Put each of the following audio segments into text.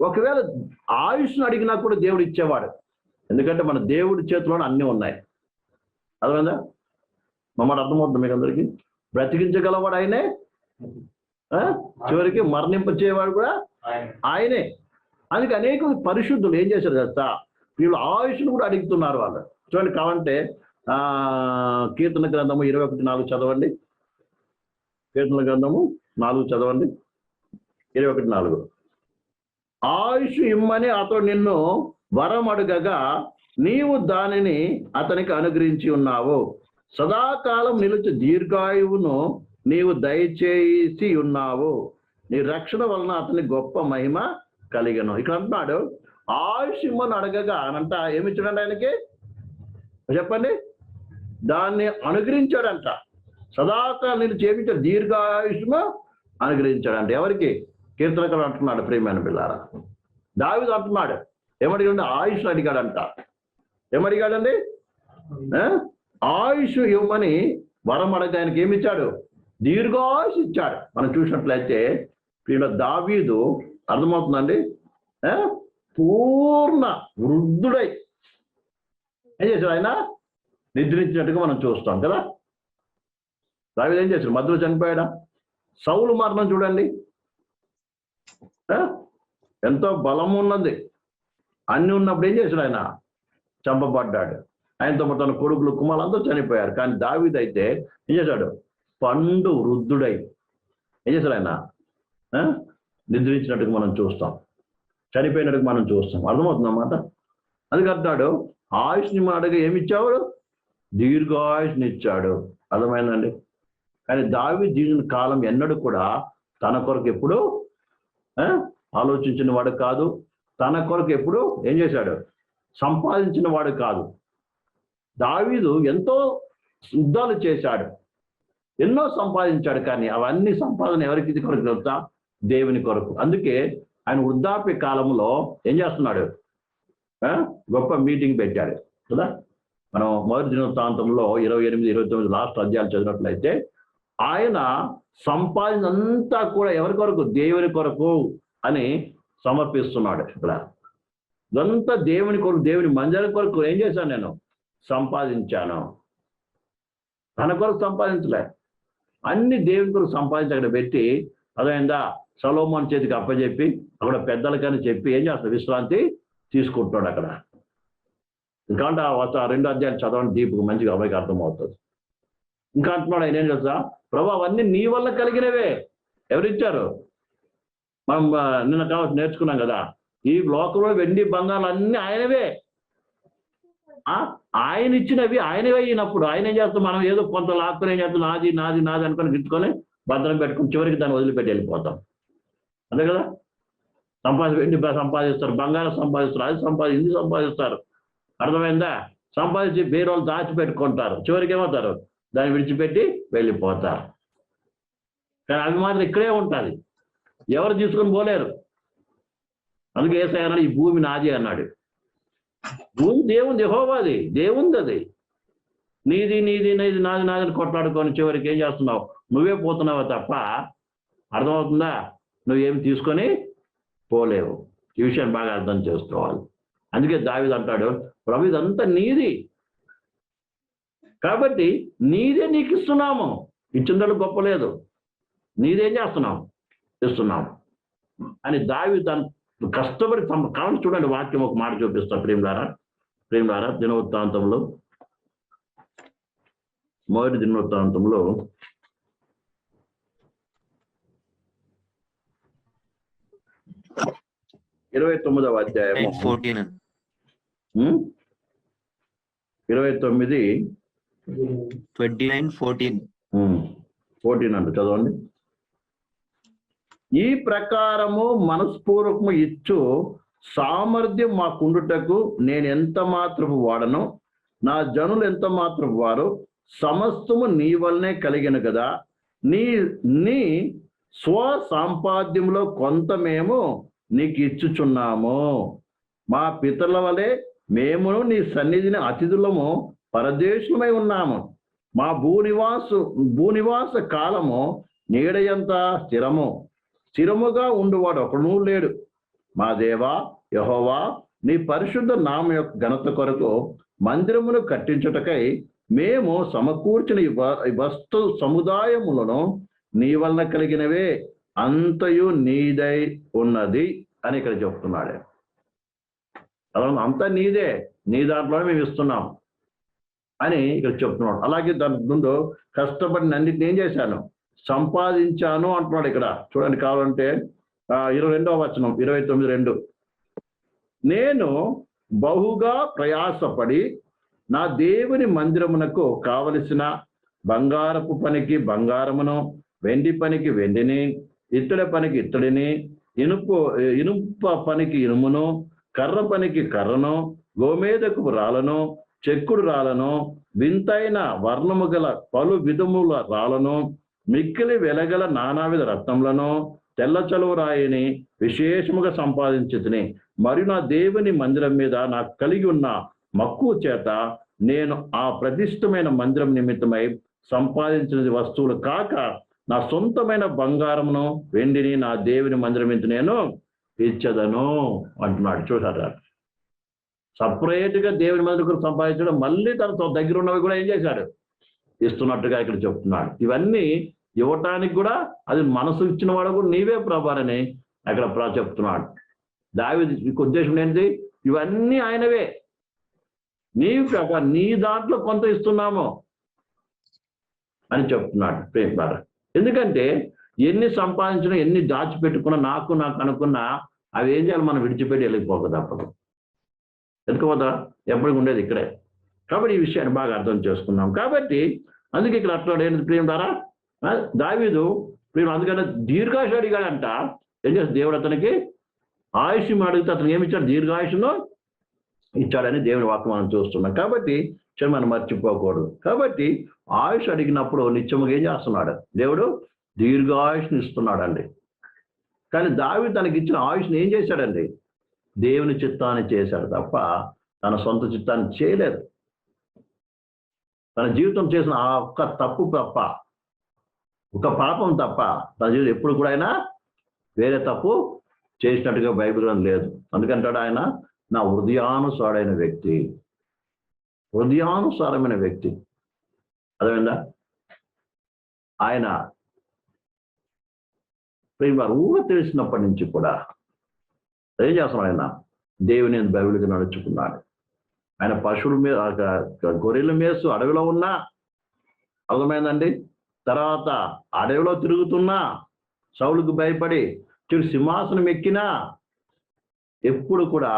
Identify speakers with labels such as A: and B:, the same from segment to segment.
A: ఒకవేళ ఆయుష్ను అడిగినా కూడా దేవుడు ఇచ్చేవాడు. ఎందుకంటే మన దేవుడి చేతిలోనే అన్నీ ఉన్నాయి. అర్థమైందా? మమ్మల్ని అర్థమవుతుంది మీకు అందరికీ? బ్రతికించగలవాడు ఆయనే? చివరికి మరణింపచేవాడు కూడా ఆయనే. అందుకే అనేక పరిశుద్ధులు ఏం చేశారు తెలుసా? వీళ్ళు ఆయుష్ను కూడా అడుగుతున్నారు వాళ్ళు. చూడండి కావంటే ఆ కీర్తన గ్రంథము ఇరవై ఒకటి నాలుగు చదవండి. కీర్తన గ్రంథము నాలుగు చదవండి. ఇరవై ఒకటి నాలుగు. ఆయుష్ ఇమ్మని అతడు నిన్ను వరం అడుగగా నీవు దానిని అతనికి అనుగ్రహించి ఉన్నావు. సదాకాలం నిలిచి దీర్ఘాయువును నీవు దయచేసి ఉన్నావు. నీ రక్షణ వలన అతని గొప్ప మహిమ కలిగను. ఇక్కడ అంటున్నాడు ఆయుష్ ఇమ్మని అడగగా అనంట ఏమి ఇచ్చాడంట ఆయనకి? చెప్పండి. దాన్ని అనుగ్రహించాడంట. సదాకాలం నేను ఏమిచ్చాడు దీర్ఘాయుష్ను అనుగ్రహించాడంట. ఎవరికి? కీర్తనకలు అంటున్నాడు ప్రియమైన పిల్లారా దావిదు అంటున్నాడు. ఏమడిగాడు ఆయుష్ అడిగాడంట. ఏమడిగాడండి? ఆయుష్ ఇవ్వమని వరం అడగ ఆయనకి ఏమి ఇచ్చాడు దీర్ఘాయుష్ ఇచ్చాడు. మనం చూసినట్లయితే ఈయన దావీదు అర్థమవుతుందండి. ఆ? పూర్ణ వృద్ధుడై. ఏం చేశాడు ఆయన? నిద్రించినట్టుగా మనం చూస్తాం కదా. దావీదు ఏం చేశాడు? మధ్యలో చనిపోయాడా? సౌలు మరణం చూడండి. ఎంతో బలం ఉన్నది. అన్ని ఉన్నప్పుడు ఏం చేశాడు ఆయన? చంపబడ్డాడు. ఆయనతో పాటు తన కొడుకులు కుమారులంతా చనిపోయారు. కానీ దావిదైతే అయితే ఏం చేశాడు? పండు వృద్ధుడై ఏం చేశాడు ఆయన? ఆ? నిద్రించినట్టుగా మనం చూస్తాం. చనిపోయినట్టుగా మనం చూస్తాం. అర్థమవుతుంది అన్నమాట అందుకు అంటున్నాడు ఆయుష్ని అడగ ఏమిచ్చావు దీర్ఘాయుష్ని ఇచ్చాడు. అర్థమైందండి? కానీ దావి జీవిన కాలం ఎన్నడూ కూడా తన కొరకు ఎప్పుడు ఆలోచించిన వాడు కాదు. తన కొరకు ఎప్పుడు ఏం చేశాడు? సంపాదించిన వాడు కాదు. దావీదు ఎంతో యుద్ధాలు చేశాడు. ఎన్నో సంపాదించాడు కానీ అవన్నీ సంపాదన ఎవరికి ఇది కొరకు తెలుసా? దేవుని కొరకు. అందుకే ఆయన వృద్ధాప్య కాలంలో ఏం చేస్తున్నాడు? ఆ? గొప్ప మీటింగ్ పెట్టాడు. కదా? మనం మొదటి దినవృత్తాంతంలో ఇరవై ఎనిమిది ఇరవై తొమ్మిది లాస్ట్ అధ్యాయాలు చదివినట్లయితే ఆయన సంపాదనంతా కూడా ఎవరి కొరకు? దేవుని కొరకు అని సమర్పిస్తున్నాడు ఇక్కడ. ఇదంతా దేవుని కొరకు దేవుని మంజర కొరకు ఏం చేశాను నేను? సంపాదించాను. తన కొరకు సంపాదించలే. అన్ని దేవుని కొరకు సంపాదించి అక్కడ పెట్టి అదైందా? సలోమోన్ చేతికి అప్పచెప్పి అక్కడ పెద్దలకని చెప్పి ఏం చేస్తాడు? విశ్రాంతి తీసుకుంటున్నాడు అక్కడ. ఎందుకంటే ఆ రెండు అధ్యాయాలు చదవండి దీపుకు మంచిగా అబ్బాయికి అర్థమవుతుంది. ఇంకా అంటున్నాడు ఆయన ఏం తెలుసా? ప్రభు అవన్నీ నీ వల్ల కలిగినవే. ఎవరిచ్చారు? మనం నిన్న కావచ్చు నేర్చుకున్నాం కదా. ఈ లోకంలో వెండి బంగారు అన్ని ఆయనవే. ఆ, ఆయన ఇచ్చినవి ఆయనవే అయినప్పుడు ఆయన ఏం చేస్తాం? మనం ఏదో కొంత లాక్కుని ఏం చేస్తాం? నాది నాది నాది అనుకొని గిట్టుకొని భద్రం పెట్టుకుని చివరికి దాన్ని వదిలిపెట్టి వెళ్ళిపోతాం. అంతే కదా? సంపాది వెండి సంపాదిస్తారు బంగారం సంపాదిస్తారు అది సంపాది ఇది సంపాదిస్తారు. అర్థమైందా? సంపాదించి బీరోలు వాళ్ళు దాచిపెట్టుకుంటారు. చివరికి ఏమవుతారు? దాన్ని విడిచిపెట్టి వెళ్ళిపోతారు కానీ అవి మాత్రం ఇక్కడే ఉంటుంది ఎవరు తీసుకొని పోలేరు. అందుకే ఏసై అన్నాడు ఈ భూమి నాది అన్నాడు. భూమి దేవుంది యెహోవాది. దేవుంది అది. నీది నీది నీది నాది నాది అని కొట్లాడుకొని చివరికి ఏం చేస్తున్నావు? నువ్వే పోతున్నావు తప్ప అర్థమవుతుందా? నువ్వేమి తీసుకొని పోలేవు. ఈ విషయాన్ని బాగా అర్థం చేసుకోవాలి. అందుకే దావిది అంటాడు ప్రభు ఇదంతా నీది. కాబట్టి నీదే నీకు ఇస్తున్నాము. ఇచ్చిందడు గొప్ప లేదు. నీదేం చేస్తున్నాం ఇస్తున్నాం అని దావి దాని కష్టపడి తమ కావాలి చూడండి వాక్యం ఒక మాట చూపిస్తా ప్రేమలారా. ప్రేమలారా దినవృత్తాంతంలో మొదటి దినవృత్తాంతంలో ఇరవై తొమ్మిదవ ఉమ్? ఇరవై తొమ్మిది
B: ట్వంటీ నైన్ ఫోర్టీన్
A: ఫోర్టీన్ అంట చదవండి. ఈ ప్రకారము మనస్పూర్వకము ఇచ్చు సామర్థ్యం మాకుండుటకు నేను ఎంత మాత్రపు వాడను? నా జనులు ఎంత మాత్రపు వారు? సమస్తము నీ వల్లనే కలిగిన కదా? నీ నీ స్వ సాంపాద్యంలో కొంత మేము నీకు ఇచ్చుచున్నాము. మా పితరుల వలె మేమును నీ సన్నిధిని అతిథులము పరదేశమై ఉన్నాము. మా భూనివాసు భూనివాస కాలము నీడయంత స్థిరము. స్థిరముగా ఉండువాడు ఒకడు లేడు. మా దేవా యహోవా నీ పరిశుద్ధ నామ యొక్క ఘనత కొరకు మందిరమును కట్టించుటకై మేము సమకూర్చిన వస్తు సముదాయములను నీ వలన కలిగినవే. అంతయు నీదై ఉన్నది అని ఇక్కడ చెప్తున్నాడు. అంతా నీదే. నీ దాంట్లోనే మేము ఇస్తున్నాం అని ఇక్కడ చెప్తున్నాడు. అలాగే దాని ముందు కష్టపడి అన్నింటిని ఏం చేశాను? సంపాదించాను అంటున్నాడు ఇక్కడ. చూడండి కావాలంటే ఇరవై రెండవ వచనం ఇరవై తొమ్మిది రెండు. నేను బహుగా ప్రయాసపడి నా దేవుని మందిరమునకు కావలసిన బంగారపు పనికి బంగారమును వెండి పనికి వెండిని ఇత్తడి పనికి ఇత్తడిని ఇనుపు ఇనుప పనికి ఇనుమును కర్ర పనికి కర్రను గోమేదకు రాలను చెక్కుడు రాలను వింతైన వర్ణము గల పలు విధముల రాలను మిక్కిలి వెలగల నానావిధ రత్నములను తెల్ల చలువ రాయిని విశేషముగా సంపాదించుతుని. మరియు నా దేవుని మందిరం మీద నాకు కలిగి ఉన్న మక్కువ చేత నేను ఆ ప్రతిష్టమైన మందిరం నిమిత్తమై సంపాదించిన వస్తువులు కాక నా సొంతమైన బంగారమును వెండిని నా దేవుని మందిరం మీద నేను ఇచ్చదను అంటున్నాడు. చూసారా సపరేట్గా దేవుని మందిరం సంపాదించడం మళ్ళీ తన దగ్గర ఉన్నవి కూడా ఏం చేశాడు? ఇస్తున్నట్టుగా ఇక్కడ చెప్తున్నాడు. ఇవన్నీ ఇవ్వటానికి కూడా అది మనసు ఇచ్చిన వాడు కూడా నీవే ప్రభారని అక్కడ ప్రా- చెప్తున్నాడు. దావి ఉద్దేశం ఏంటి? ఇవన్నీ ఆయనవే. నీ ప్రభా నీ దాంట్లో కొంత ఇస్తున్నాము అని చెప్తున్నాడు. ప్రేమ ఎందుకంటే ఎన్ని సంపాదించినా ఎన్ని దాచిపెట్టుకున్నా నాకు నాకు అనుకున్నా అవి ఏం చేయాలి? మనం విడిచిపెట్టి వెళ్ళిపోక తప్పదు. ఎందుకోదా ఎప్పటికి ఉండేది ఇక్కడే. కాబట్టి ఈ విషయాన్ని బాగా అర్థం చేసుకున్నాం. కాబట్టి అందుకే ఇక్కడ అట్లా ఏంటి ప్రేమ ద్వారా దావీదు ప్రియం అందుకని దీర్ఘాయుష అడిగాడంట ఏం చేస్తాడు? దేవుడు అతనికి ఆయుష్ అడిగితే అతను ఏమి ఇచ్చాడు? దీర్ఘాయుషును ఇచ్చాడని దేవుని వాక్యం మనం చూస్తున్నాం. కాబట్టి చిన్న మనం మర్చిపోకూడదు. కాబట్టి ఆయుష్ అడిగినప్పుడు నిత్యముగా ఏం చేస్తున్నాడు? దేవుడు దీర్ఘాయుష్ని ఇస్తున్నాడండి. కానీ దావి తనకి ఇచ్చిన ఆయుష్ని ఏం చేశాడండి? దేవుని చిత్తాన్ని చేశాడు తప్ప తన సొంత చిత్తాన్ని చేయలేదు. తన జీవితం చేసిన ఆ ఒక్క తప్పు తప్ప ఒక పాపం తప్ప తన జీవితం ఎప్పుడు కూడా ఆయన వేరే తప్పు చేసినట్టుగా బైబిల్ లేదు. అందుకంటాడు ఆయన నా హృదయానుసారైన వ్యక్తి హృదయానుసారమైన వ్యక్తి. అదేవిందా ఆయన ప్రేమ ఊహ తెలిసినప్పటి నుంచి కూడా ఏం చేస్తున్నాడు ఆయన దేవుని బైబిల్కి నడుచుకున్నాడు. ఆయన పశువుల మీద గొర్రెల మేసు అడవిలో ఉన్నా అర్థమైందండి? తర్వాత అడవిలో తిరుగుతున్నా సౌలుకు భయపడి చిరు సింహాసనం ఎక్కినా ఎప్పుడు కూడా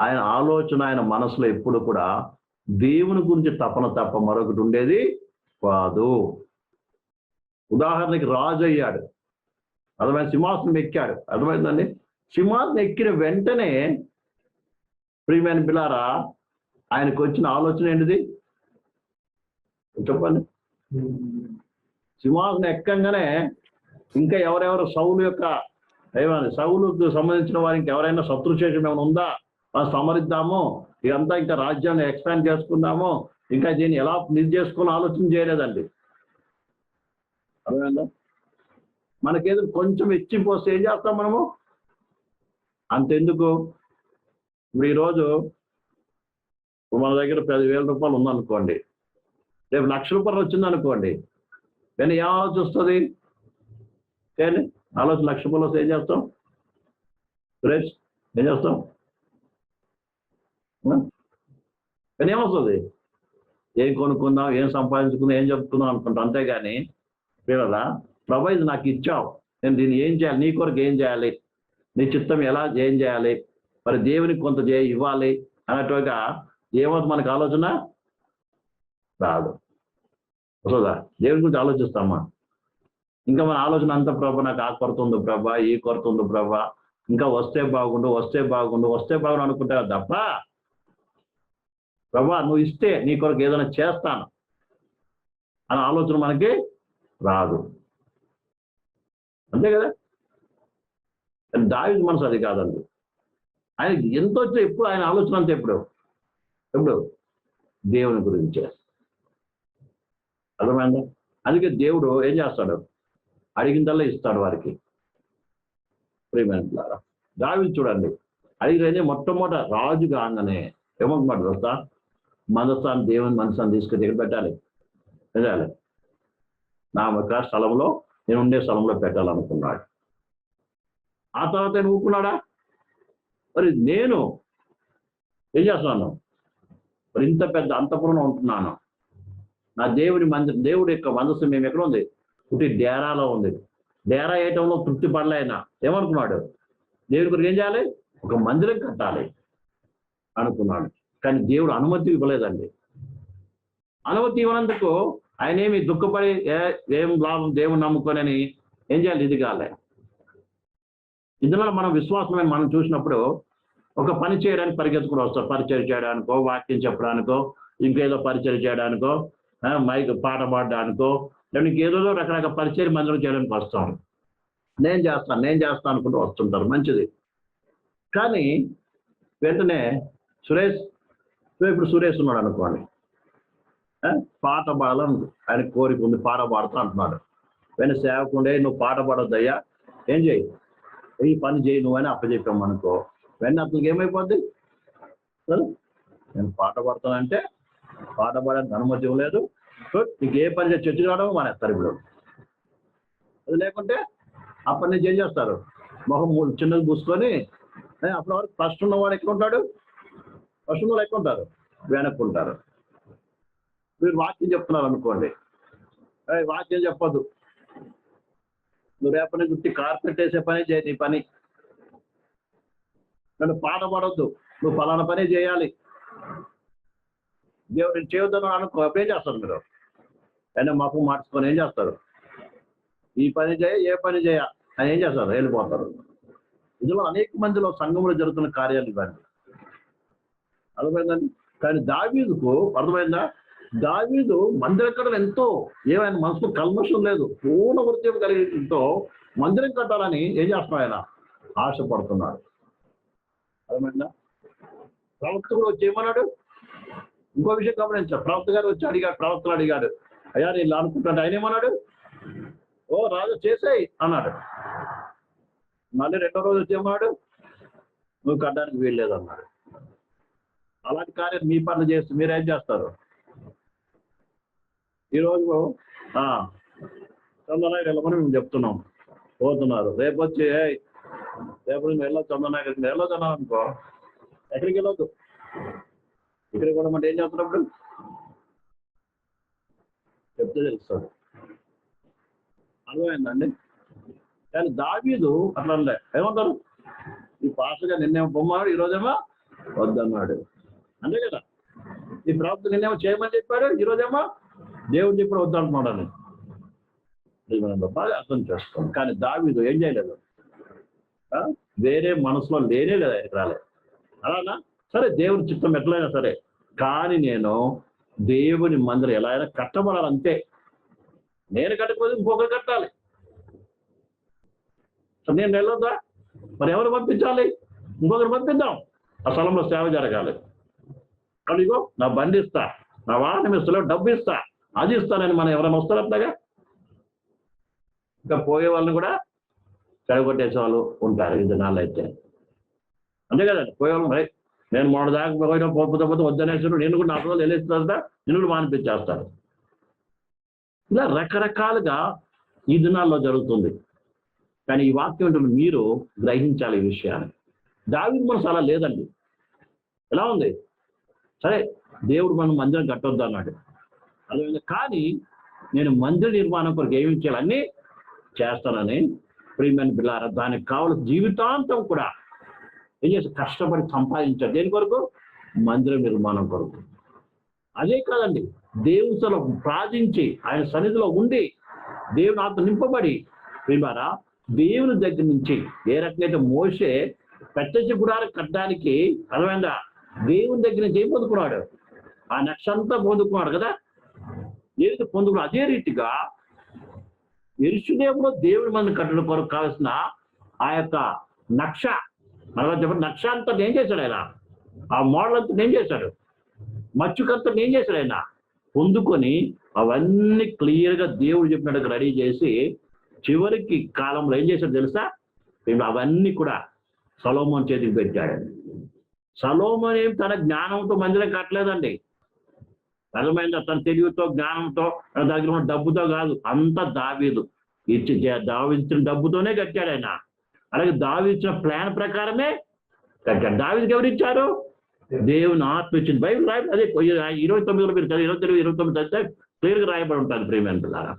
A: ఆయన ఆలోచన ఆయన మనసులో ఎప్పుడు కూడా దేవుని గురించి తపన తప్ప మరొకటి ఉండేది కాదు. ఉదాహరణకి రాజు అయ్యాడు. అర్థమైన సింహాసనం ఎక్కాడు. అర్థమైందండి? సింహాసనం ఎక్కిన వెంటనే ప్రియమైన పిల్లారా ఆయనకు వచ్చిన ఆలోచన ఏంటిది? చెప్పండి. సింహాసనం ఎక్కంగానే ఇంకా ఎవరెవరు సౌలు యొక్క ఏమని సౌలుకు సంబంధించిన వారికి ఎవరైనా శత్రుశేషం ఏమైనా ఉందా? మనం సమరిద్దాము ఇదంతా ఇంకా రాజ్యాన్ని ఎక్స్పాండ్ చేసుకుందాము ఇంకా దీన్ని ఎలా నిధి చేసుకుని ఆలోచన చేయలేదండి. అర్థమైందా? మనకేదో కొంచెం ఇచ్చిపోస్తే ఏం చేస్తాం మనము? అంతెందుకు? ఇప్పుడు ఈరోజు మన దగ్గర పదివేల రూపాయలు ఉందనుకోండి. రేపు లక్ష రూపాయలు వచ్చిందనుకోండి. కానీ ఏం ఆలోచన వస్తుంది కానీ ఆలోచన లక్ష రూపాయలు వస్తే ఏం చేస్తాం? సురేష్ ఏం చేస్తాం? కానీ ఏమొస్తుంది? ఏం కొనుక్కుందాం ఏం సంపాదించుకుందాం ఏం చెప్పుకుందాం అనుకుంటాం. అంతేగాని పిల్లల ప్రభు ఇది నాకు ఇచ్చావు. నేను దీన్ని ఏం చేయాలి? నీ కొరకు ఏం చేయాలి? నీ చిత్తం ఎలా జయం చేయాలి? మరి దేవునికి కొంత చే ఇవ్వాలి అన్నట్టుగా ఏమవుతుంది మనకు ఆలోచన? రాదు. వస్తుందా దేవుని గురించి ఆలోచిస్తామా? ఇంకా మన ఆలోచన అంత ప్రభా నాకు ఆ కొరత ఉంది ప్రభా ఈ కొరత ఉంది ప్రభా ఇంకా వస్తే బాగుండు వస్తే బాగుండు వస్తే బాగుండు అనుకుంటా తప్ప ప్రభా నువ్వు ఇస్తే నీ కొరకు ఏదైనా చేస్తాను అనే ఆలోచన మనకి రాదు. అంతే కదా? దావిని మనసు అది కాదండి. ఆయనకి ఎంత వచ్చే ఎప్పుడు ఆయన ఆలోచన అంతా ఎప్పుడు? ఎప్పుడు? దేవుని గురించే. అర్థమైందా? అందుకే దేవుడు ఏం చేస్తాడు? అడిగిందల్లా ఇస్తాడు వారికి. ప్రియమైన పిల్లారా. చూడండి. అడిగితేనే మొట్టమొదట రాజు కాగానే ఏమంటున్నాడు వస్తా మనస్థాన్ని దేవుని మనసాన్ని తీసుకుని దగ్గర పెట్టాలి? పెట్టాలి. నా యొక్క స్థలంలో నేను ఉండే స్థలంలో పెట్టాలనుకున్నాడు. ఆ తర్వాత ఆయన ఊరుకున్నాడా? మరి నేను ఏం చేస్తున్నాను? మరి ఇంత పెద్ద అంతపురంలో ఉంటున్నాను. నా దేవుడి మంది దేవుడి యొక్క మందస్సు మేము ఎక్కడ ఉంది? పుట్టి డేరాలో ఉంది. డేరా వేయటంలో తృప్తి పడలే ఏమనుకున్నాడు? దేవుడి కొరకు ఏం చేయాలి? ఒక మందిరం కట్టాలి అనుకున్నాడు. కానీ దేవుడు అనుమతి ఇవ్వలేదండి. అనుమతి ఇవ్వనందుకు ఆయన ఏమి దుఃఖపడి ఏ- ఏం లాభం దేవుని నమ్ముకొనని ఏం చేయాలి? ఇది కాలే ఇందులో మనం విశ్వాసమైన మనం చూసినప్పుడు ఒక పని చేయడానికి పరిగెత్తుకుని వస్తారు. పరిచయం చేయడానికో వాక్యం చెప్పడానికో ఇంకేదో పరిచయం చేయడానికో మైక్ పాట పాడడానికో లేదా ఇంకేదో రకరకాల పరిచయం మందిరం చేయడానికి వస్తాను నేను చేస్తాను నేను చేస్తాను అనుకుంటూ వస్తుంటారు. మంచిది. కానీ వెంటనే సురేష్ ఇప్పుడు సురేష్ ఉన్నాడు అనుకోండి. ఆ, పాట పాడాలని ఆయన కోరిక ఉంది పాట పాడుతా అంటున్నాడు. వెంటనే సేవకుండే నువ్వు పాట పాడొద్దయ్యా ఏం చేయి? ఈ పని చేయి నువ్వని అప్పచెప్పాం అనుకో వెన్న అతనికి ఏమైపోద్ది? నేను పాట పడతానంటే పాట పాడడానికి అనుమతి ఇవ్వలేదు సో నీకు ఏ పని చేసి చర్చ రావడం మానేస్తారు ఇప్పుడు. అది లేకుంటే అప్పటి నుంచి ఏం చేస్తారు? మొహం మూడు చిన్నది పూసుకొని అప్పటి వరకు ఫస్ట్ ఉన్నవాడు ఎక్కడ ఉంటాడు? ఫస్ట్ ఉన్నవాడు ఎక్కడ ఉంటారు? వెనక్కు ఉంటారు. మీరు వాక్యం చెప్తున్నారు అనుకోండి. వాక్యం చెప్పదు నువ్వు రేపటి నుంచి ఉత్తి కార్పెట్ వేసే పని చేయి నీ పని. నన్ను పాట పాడొద్దు. నువ్వు ఫలానా పని చేయాలి. దేవుడు నేను చేయొద్దని అనుకో ఏం చేస్తారు మీరు? అయినా మాకు మార్చుకొని ఏం చేస్తారు? ఈ పని చేయ ఏ పని చేయ అని ఏం చేస్తారు? వెళ్ళిపోతారు. ఇందులో అనేక మందిలో సంఘంలో జరుగుతున్న కార్యాలు ఇవ్వండి అర్థమైందండి కానీ దావీదుకు అర్థమైందా? దావీదు మందిరం కట్టడం ఎంతో ఏమైనా మనసులో కల్మషం లేదు పూర్ణ వృత్తి కలిగితో మందిరం కట్టాలని ఏం చేస్తున్నాడు ఆయన? ఆశపడుతున్నాడు. అర్థమైందా? ప్రవక్త కూడా వచ్చి ఏమన్నాడు? ఇంకో విషయం గమనించారు ప్రవక్త గారు వచ్చి అడిగాడు ప్రవక్తలు అడిగాడు. అయ్యా నేను ఇలా అనుకుంటాను. ఆయన ఏమన్నాడు? ఓ రాజు చేసేయి అన్నాడు. మళ్ళీ రెండో రోజు వచ్చి ఏమన్నాడు? నువ్వు కట్టడానికి వీల్లేదు అన్నాడు. అలాంటి కార్యం మీ పనులు చేస్తూ మీరేం చేస్తారు? ఈరోజు ఆ, వెళ్ళమని మేము చెప్తున్నాం. పోతున్నారు. రేపు వచ్చి రేపు నువ్వు వెళ్ళొచ్చు చందనాయకు వెళ్ళొచ్చు అన్నావు అనుకో ఎక్కడికి వెళ్ళొద్దు? ఇక్కడికి కూడా అంటే ఏం చేస్తున్నప్పుడు చెప్తే తెలుస్తాడు. అర్థమైందండి? కానీ దావీదు అట్లా ఏమంటారు? ఈ పాస్గా నిన్నేమో బొమ్మన్నాడు ఈరోజేమో వద్దన్నాడు. అంతే కదా? ఈ ప్రభుత్వం నిన్నేమో చేయమని చెప్పాడు ఈరోజేమో దేవుడు కూడా వద్దంటున్నాడు అని. మనం బాగా అర్థం చేస్తాం కానీ దావీదు ఏం చేయలేదు. వేరే మనసులో లేనే లేదు ఆయనకి రాలేదు అలానా? సరే దేవుని చిత్తం ఎట్లయినా సరే. కానీ నేను దేవుని మందిరం ఎలా అయినా కట్టబడాలి అంతే. నేను కట్టకపోతే ఇంకొకరు కట్టాలి. నేను వెళ్ళొద్దా? మరి ఎవరు పంపించాలి? ఇంకొకరు పంపిద్దాం. ఆ స్థలంలో సేవ జరగాలి. అడిగో నా బండి ఇస్తా. నా వాహనం ఇస్తలో డబ్బు ఇస్తా. అది ఇస్తానని మనం ఎవరైనా వస్తారు అట్లాగా ఇంకా పోయే వాళ్ళని కూడా చెడగొట్టేసే వాళ్ళు ఉంటారు ఈ దినాల్లో అయితే. అంతే కదండి పోయే వాళ్ళు నేను మొన్న దాకా పోయినా పోతే పోతే వద్దనేసాడు నేను కూడా నా రోజులు వెళ్ళేస్తారంట నేను కూడా మానిపించేస్తాను ఇలా రకరకాలుగా ఈ దినాల్లో జరుగుతుంది. కానీ ఈ వాక్యం ఏంటంటే మీరు గ్రహించాలి ఈ విషయాన్ని. దావి మనసు అలా లేదండి. ఎలా ఉంది? సరే దేవుడు మనం మందిరం కట్టొద్దు అన్నాడు. అదేవిధంగా కానీ నేను మందిర నిర్మాణం కొరకు ఏమి చేయాలన్నీ చేస్తానని ప్రియమైన పిల్లారా దానికి కావలసిన జీవితాంతం కూడా ఏం చేసి కష్టపడి సంపాదించారు దేని కొరకు? మందిర నిర్మాణం కొరకు. అదే కాదండి దేవుసలో ప్రార్థించి ఆయన సన్నిధిలో ఉండి దేవుని ఆత్మ నింపబడి ప్రియమారా దేవుని దగ్గర నుంచి ఏ రకంగా మోసే పెద్దచి గుడారం కట్టడానికి అర్థమైందా? దేవుని దగ్గర నుంచి ఏం పొందుకున్నాడు? ఆ నక్షంతా పొందుకున్నాడు కదా? ఏది పొందుకున్న అదే రీతిగా ఎరుషుదేవులో దేవుడి మంది కట్టడం కొరకు కావాల్సిన ఆ యొక్క నక్ష మనలో చెప్పండి నక్ష అంతా ఏం చేశాడు ఆయన? ఆ మోడల్ అంతా ఏం చేశాడు? మచ్చుకంతా ఏం చేశాడు ఆయన? పొందుకొని అవన్నీ క్లియర్గా దేవుడు చెప్పినట్టుగా రెడీ చేసి చివరికి కాలంలో ఏం చేశాడు తెలుసా? అవన్నీ కూడా సలోమోన్ చేతికి పెట్టాడు. సలోమోన్ ఏం తన జ్ఞానంతో మందిరం కట్టలేదండి. అర్థమైందా? తన తెలివితో జ్ఞానంతో తన దగ్గర ఉన్న డబ్బుతో కాదు అంత దావీదు. ఇచ్చి దావించిన డబ్బుతోనే కట్టాడు ఆయన. అలాగే దావించిన ప్లాన్ ప్రకారమే కట్టాడు. దావిదికి ఎవరు ఇచ్చారు? దేవుని ఆత్మ ఇచ్చింది. బైబిల్ రాయ అదే ఇరవై తొమ్మిదిలో మీరు చదివి ఇరవై తొమ్మిది ఇరవై తొమ్మిది చదివితే క్లియర్గా రాయబడి ఉంటుంది ప్రేమ అంటున్నారా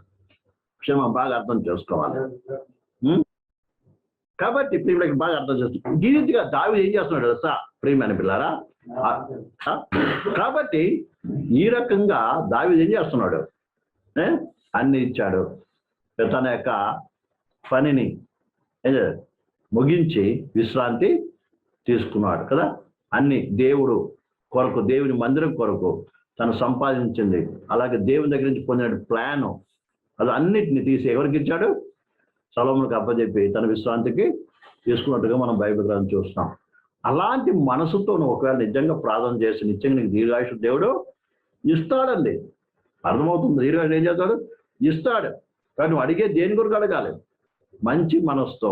A: క్షేమం బాగా అర్థం చేసుకోవాలి. కాబట్టి ప్రేమకి బాగా అర్థం చేస్తుంది ఈ రీతిగా దావి ఏం చేస్తున్నాడు తెలుసా? ప్రేమ పిల్లారా? కాబట్టి ఈ రకంగా దావి ఏం చేస్తున్నాడు? అన్ని ఇచ్చాడు. తన యొక్క పనిని ముగించి విశ్రాంతి తీసుకున్నాడు కదా? అన్ని దేవుడు కొరకు దేవుని మందిరం కొరకు తను సంపాదించింది. అలాగే దేవుని దగ్గర నుంచి పొందిన ప్లాన్ అది అన్నిటిని తీసి ఎవరికి ఇచ్చాడు? సలోములకు అప్పచెప్పి తన విశ్రాంతికి తీసుకున్నట్టుగా మనం బైబిల్ గ్రంథం చూస్తాం. అలాంటి మనసుతో నువ్వు ఒకవేళ నిజంగా ప్రార్థన చేసి నిత్యంగా నీకు దీర్ఘాయుషు దేవుడు ఇస్తాడండి. అర్థమవుతుంది? దీర్ఘాయుషు ఏం చేస్తాడు? ఇస్తాడు. కానీ నువ్వు అడిగే దేని గురికి అడగాలి? మంచి మనసుతో.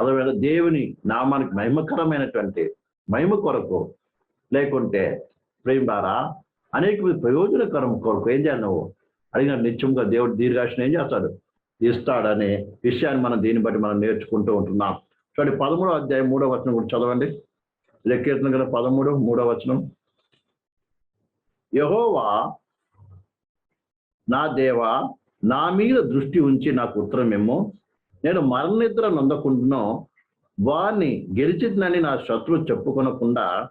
A: అదేవిధంగా దేవుని నామానికి మహిమకరమైనటువంటి మహిమ కొరకు లేకుంటే ప్రేమ ద్వారా అనేక ప్రయోజనకరం కొరకు ఏం చేయాలి నువ్వు? అడిగిన నిత్యంగా దేవుడు దీర్ఘాశను ఏం చేస్తాడు? ఇస్తాడనే విషయాన్ని మనం దీన్ని బట్టి మనం నేర్చుకుంటూ ఉంటున్నాం. చూడండి పదమూడవ అధ్యాయం మూడవ వచనం కూడా చదవండి. లెక్కేతన కదా పదమూడు మూడవ వచనం. యహోవా నా దేవా నా మీద దృష్టి ఉంచి నాకు ఉత్తరమేమో నేను మరణనిద్ర నొందకుండానో వారిని గెలిచినని నా శత్రువు చెప్పుకొనకుండా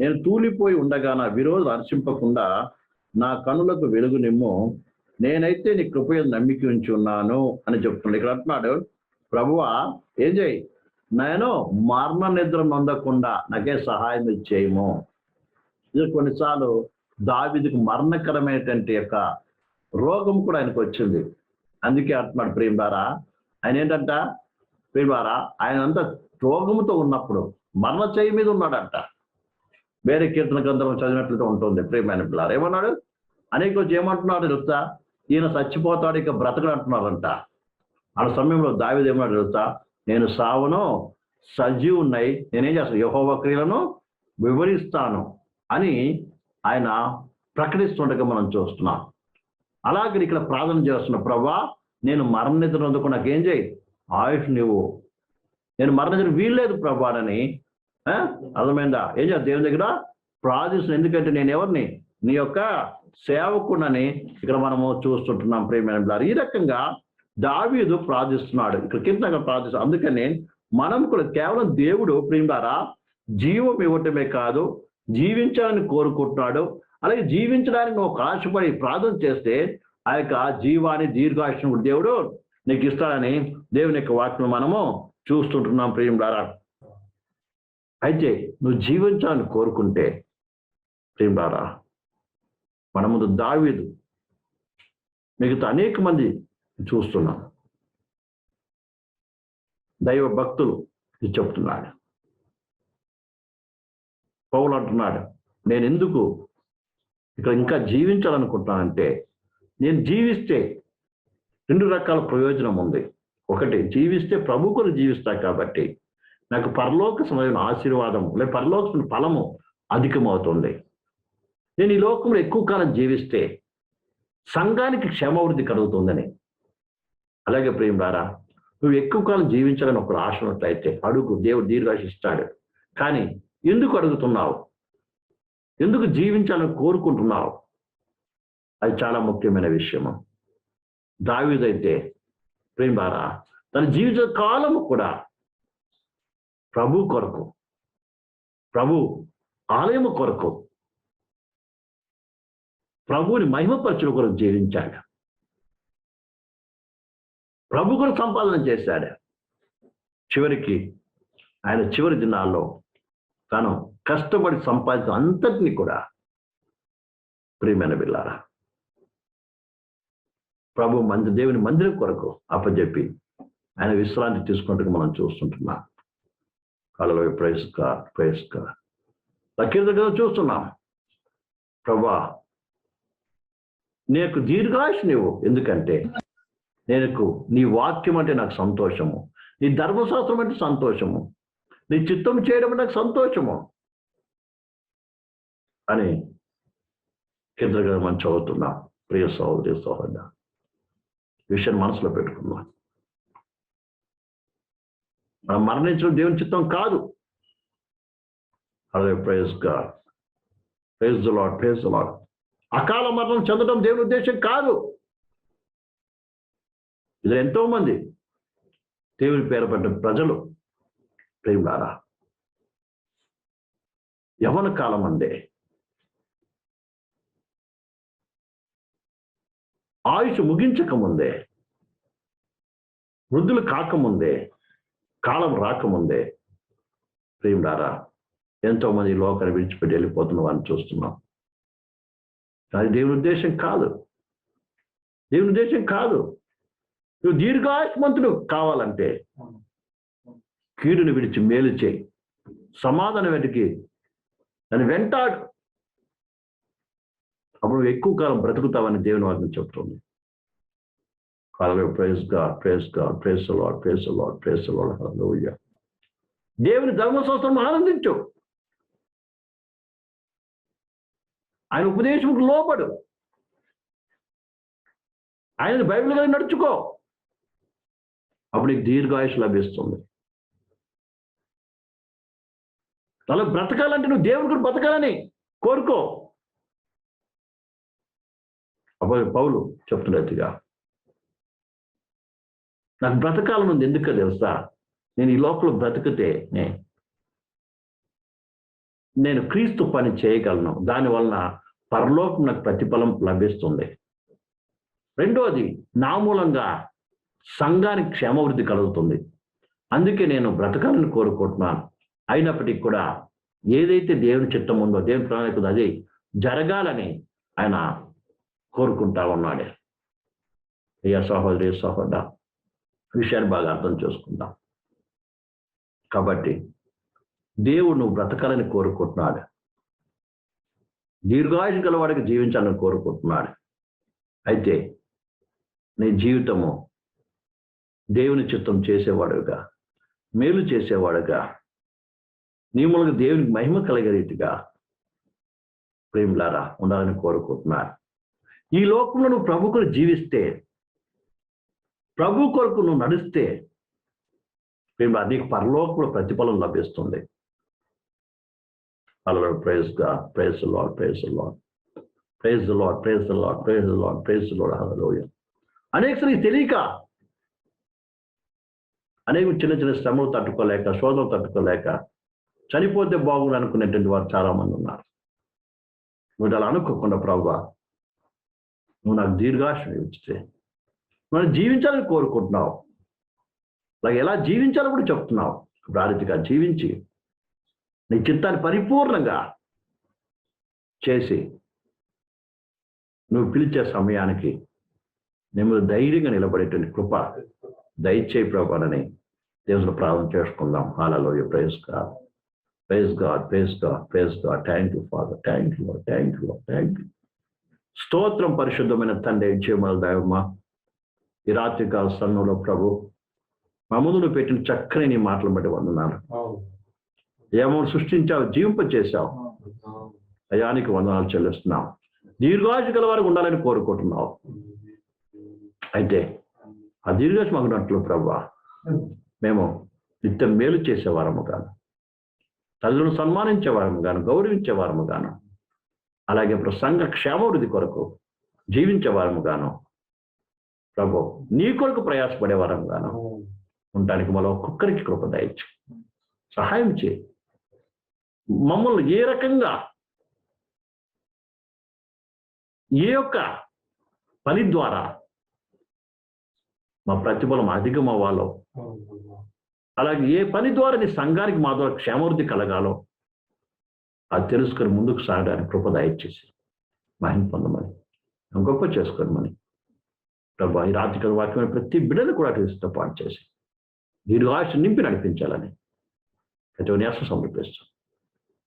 A: నేను తూలిపోయి ఉండగా నా విరోధులు హర్షింపకుండా నా కనులకు వెలుగునిమ్ము నేనైతే నీ కృపయ నమ్మిక ఉంచి ఉన్నాను అని చెప్తున్నాడు ఇక్కడ అంటున్నాడు ప్రభువా ఏం చేయి? నేను మరణ నిద్ర నొందకుండా నాకే సహాయం చేయము. ఇది కొన్నిసార్లు దావిదికి మరణకరమైనటువంటి యొక్క రోగం కూడా ఆయనకు వచ్చింది. అందుకే అంటున్నాడు ప్రేమ ద్వారా ఆయన ఏంటంట ప్రేమారా ద్వారా ఆయన అంతా రోగముతో ఉన్నప్పుడు మరణ చేయి మీద ఉన్నాడంట. వేరే కీర్తన గ్రంథం చదివినట్లుగా ఉంటుంది ప్రేమైన పిల్లలు ఏమన్నాడు? అనేక రోజు ఏమంటున్నాడు తెలుసా? ఈయన చచ్చిపోతాడు ఇక బ్రతకడు అంటున్నారంట ఆ సమయంలో దావిది ఏమన్నాడు తెలుసా? నేను సావును సజీవున్నాయి నేనేం చేస్తాను? యహోవ క్రియలను వివరిస్తాను అని ఆయన ప్రకటిస్తుండగా మనం చూస్తున్నాం. అలాగే ఇక్కడ ప్రార్థన చేస్తున్న ప్రభా నేను మరణిత అందుకు నాకు ఏం చేయి? ఆయుష్ నువ్వు నేను మరణించిన వీల్లేదు ప్రభానని అర్థమైందా? ఏం చేయాలి? దేవుని దగ్గర ప్రార్థిస్తున్నాను ఎందుకంటే నేను ఎవరిని? నీ యొక్క సేవకుడని ఇక్కడ మనము చూస్తుంటున్నాం ప్రేమైన ఈ రకంగా దావీదు ప్రార్థిస్తున్నాడు. ఇక్కడ కింద ప్రార్థిస్తాడు అందుకని మనం కూడా కేవలం దేవుడు ప్రేమారా జీవం ఇవ్వటమే కాదు జీవించాలని కోరుకుంటున్నాడు. అలాగే జీవించడానికి నువ్వు ఒక ఆశపడి ప్రార్థన చేస్తే ఆ యొక్క జీవాన్ని దీర్ఘాయుషం దేవుడు నీకు ఇస్తాడని దేవుని యొక్క వాక్యం మనము చూస్తుంటున్నాం ప్రేమారా అయితే నువ్వు జీవించాలని కోరుకుంటే ప్రేమారా మన ముందు దావీదు మిగతా అనేక మంది చూస్తున్నాం. దైవ భక్తులు ఇది చెప్తున్నాడు. పౌలు అంటున్నాడు నేను ఎందుకు ఇక్కడ ఇంకా జీవించాలనుకుంటున్నానంటే నేను జీవిస్తే రెండు రకాల ప్రయోజనం ఉంది. ఒకటి జీవిస్తే ప్రభు కొరకు జీవిస్తా కాబట్టి నాకు పరలోక సమయం ఆశీర్వాదం లేదా పరలోక ఫలము అధికమవుతుంది. నేను ఈ లోకంలో ఎక్కువ కాలం జీవిస్తే సంఘానికి క్షేమవృద్ధి కలుగుతుందని. అలాగే ప్రేమడారా నువ్వు ఎక్కువ కాలం జీవించాలని ఒక ఆశ ఉన్నట్లయితే అడుగు దేవుడు దీర్ఘాశిస్తాడు. కానీ ఎందుకు అడుగుతున్నావు? ఎందుకు జీవించాలని కోరుకుంటున్నావు? అది చాలా ముఖ్యమైన విషయము. దావిదైతే ప్రేమ ప్రేమారా తన జీవిత కాలము కూడా ప్రభు కొరకు ప్రభు ఆలయము కొరకు ప్రభువుని మహిమపరచుడు కొరకు జీవించాడు. ప్రభు కొరకు సంపాదన చేశాడు. చివరికి ఆయన చివరి దినాల్లో తను కష్టపడి సంపాదించిన అంతటిని కూడా ప్రియమైన బిల్లారా ప్రభు మంది దేవుని మందిరం కొరకు అప్పచెప్పి ఆయన విశ్రాంతి తీసుకుంటూ మనం చూస్తుంటున్నాం. కళలో ప్రైస్క ప్రైస్క దగ్గర చూస్తున్నాం. ప్రభా నీకు దీర్ఘాయుష్ నీవు. ఎందుకంటే నేను నీ వాక్యం అంటే నాకు సంతోషము. నీ ధర్మశాస్త్రం అంటే సంతోషము. నీ చిత్తం చేయడం నాకు సంతోషము. అని కేంద్రగా మనం చదువుతున్నాం. ప్రియ సహోదరి సహోదర విషయాన్ని మనసులో పెట్టుకుందాం. మనం మరణించడం దేవుని చిత్తం కాదు. అదే praise God. Praise the Lord praise the Lord అకాల మరణం చెందడం దేవుని ఉద్దేశం కాదు. ఇది ఎంతో మంది దేవుని పేరు ప్రజలు ప్రేమలారా యవన కాలం అందే. ఆయుష్ ముగించకముందే వృద్ధులు కాకముందే కాలం రాకముందే ప్రేమలారా ఎంతో మంది లోకాన్ని విడిచిపెట్టి వెళ్ళిపోతున్న వారిని చూస్తున్నాం. అది దేవుని ఉద్దేశం కాదు. దేవుని ఉద్దేశం కాదు. నువ్వు దీర్ఘాయుష్మంతుడు కావాలంటే కీడుని విడిచి మేలు చేయి. సమాధానం వెతికి. దాన్ని వెంటాడు. అప్పుడు ఎక్కువ కాలం బ్రతుకుతావని దేవుని వారిని చెప్తుంది. కాలమే praise God praise God praise Lord praise Lord praise Lord దేవుని ధర్మశాస్త్రం ఆనందించు. ఆయన ఉపదేశముకు లోపడు ఆయన బైబిల్ కలిగి నడుచుకో. అప్పుడు నీకు దీర్ఘాయుష్ లభిస్తుంది. అలా బ్రతకాలంటే నువ్వు దేవుడి కూడా బ్రతకాలని కోరుకో. అప్పుడు పౌలు చెప్తున్నట్టుగా నాకు బ్రతకాలని ఉంది. ఎందుకు తెలుసా? నేను ఈ లోపల బ్రతికితే నే నేను క్రీస్తు పని చేయగలను. దాని వలన పరలోకం నాకు ప్రతిఫలం లభిస్తుంది. రెండోది నా మూలంగా సంఘానికి క్షేమవృద్ధి కలుగుతుంది. అందుకే నేను బ్రతకాలని కోరుకుంటున్నాను. అయినప్పటికీ కూడా ఏదైతే దేవుని చిత్తం ఉందో దేవుని ప్రణాళిక అది జరగాలని ఆయన కోరుకుంటా ఉన్నాడు. అయ్యా సహోదరి సహోదర విషయాన్ని బాగా అర్థం చేసుకుందాం. కాబట్టి దేవుడు నువ్వు బ్రతకాలని కోరుకుంటున్నాడు. దీర్ఘాయుష్ గలవాడికి జీవించాలని కోరుకుంటున్నాడు. అయితే నీ జీవితము దేవుని చిత్తం చేసేవాడుగా మేలు చేసేవాడుగా నీ మూలంగా దేవునికి మహిమ కలిగే రీతిగా ప్రేమలారా ఉండాలని కోరుకుంటున్నారు ఈ లోకంలో నువ్వు ప్రభు కొరకు జీవిస్తే ప్రభు కొరకు నువ్వు నడిస్తే ప్రేమ నీకు పరలోకంలో ప్రతిఫలం లభిస్తుంది. అలా ప్రైజ్గా praise Lord praise Lord praise Lord praise Lord praise Lord praise Lord హలోయ అనేక నీకు తెలియక అనేక చిన్న చిన్న శ్రమలు తట్టుకోలేక శోధనలు తట్టుకోలేక చనిపోతే బాగుండు అనుకునేటువంటి వారు చాలా మంది ఉన్నారు. నువ్వు అలా అనుకోకుండా ప్రభు నువ్వు నాకు దీర్ఘాశం ఇచ్చితే మనం జీవించాలని కోరుకుంటున్నావు. అలాగే ఎలా జీవించాలో కూడా చెప్తున్నావు. ప్రారితిగా జీవించి నీ చిత్తాన్ని పరిపూర్ణంగా చేసి నువ్వు పిలిచే సమయానికి నేను ధైర్యంగా నిలబడేటువంటి కృప దయచేయి ప్రభానని దేవుని ప్రార్థన చేసుకుందాం. హాలలో ప్రైజ్గా ప్రైజ్గా ప్రైజ్గా ప్రైజ్గా thank you father thank you thank you thank you స్తోత్రం పరిశుద్ధమైన తండ్రి జీవమల దైవమ్మ ఈ రాత్రికాల సమయంలో ప్రభు మా ముందు పెట్టిన చక్కని నీ మాటలు బట్టి వందనాలు. ఏమో సృష్టించావు జీవింప చేశావు. అయానికి వందనాలు చెల్లిస్తున్నాం. దీర్ఘాయుష గల వారికి ఉండాలని కోరుకుంటున్నావు. అయితే ఆ దీర్ఘాయుష మగునట్లు ప్రభు మేము నిత్యం మేలు చేసేవారము గాను తల్లులను సన్మానించేవారము గాను గౌరవించేవారము గాను అలాగే సంఘ క్షేమవృద్ధి కొరకు జీవించేవారము గాను ప్రభు నీ కొరకు ప్రయాసపడేవారం గాను ఉండడానికి మళ్ళీ ఒక్కొక్కరికి కృప దయచ్చు సహాయం చేయి. మమ్మల్ని ఏ రకంగా ఏ యొక్క పని ద్వారా మా ప్రతిఫలం అధికం అవ్వాలో అలాగే ఏ పని ద్వారా నీ సంఘానికి మా ద్వారా క్షేమవృద్ధి కలగాలో అది తెలుసుకొని ముందుకు సాగడానికి కృప దయచేసి మహిం పొందమని గొప్ప చేసుకోమని ప్రభా ఈ రాత్రికల వాక్యమైన ప్రతి బిడ్డను కూడా క్రీస్తుతో పాటు చేసి దీర్ఘాశ నింపి నడిపించాలని ప్రతి న్యాసం సమర్పిస్తాం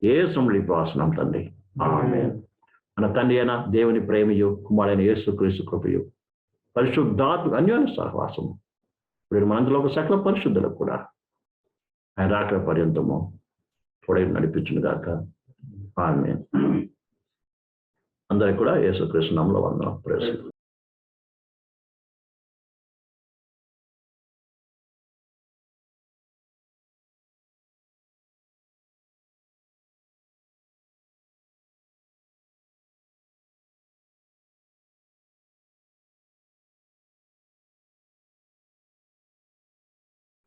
A: ఏ సమృద్ధి ప్రవాసనం తండ్రి. మన తండ్రి అయిన దేవుని ప్రేమయు కుమారైన యేసు క్రీస్తు కృపయు పరిశుద్ధాత్మ అన్యోన్య సహవాసము. ఇప్పుడు మనందులో ఒక సకల పరిశుద్ధులకు కూడా ఆయన రాక పర్యంతము తోడే నడిపించును గాక. ఆమె అందరికి కూడా యేసుకృష్ణంలో వందనం. ప్రేస్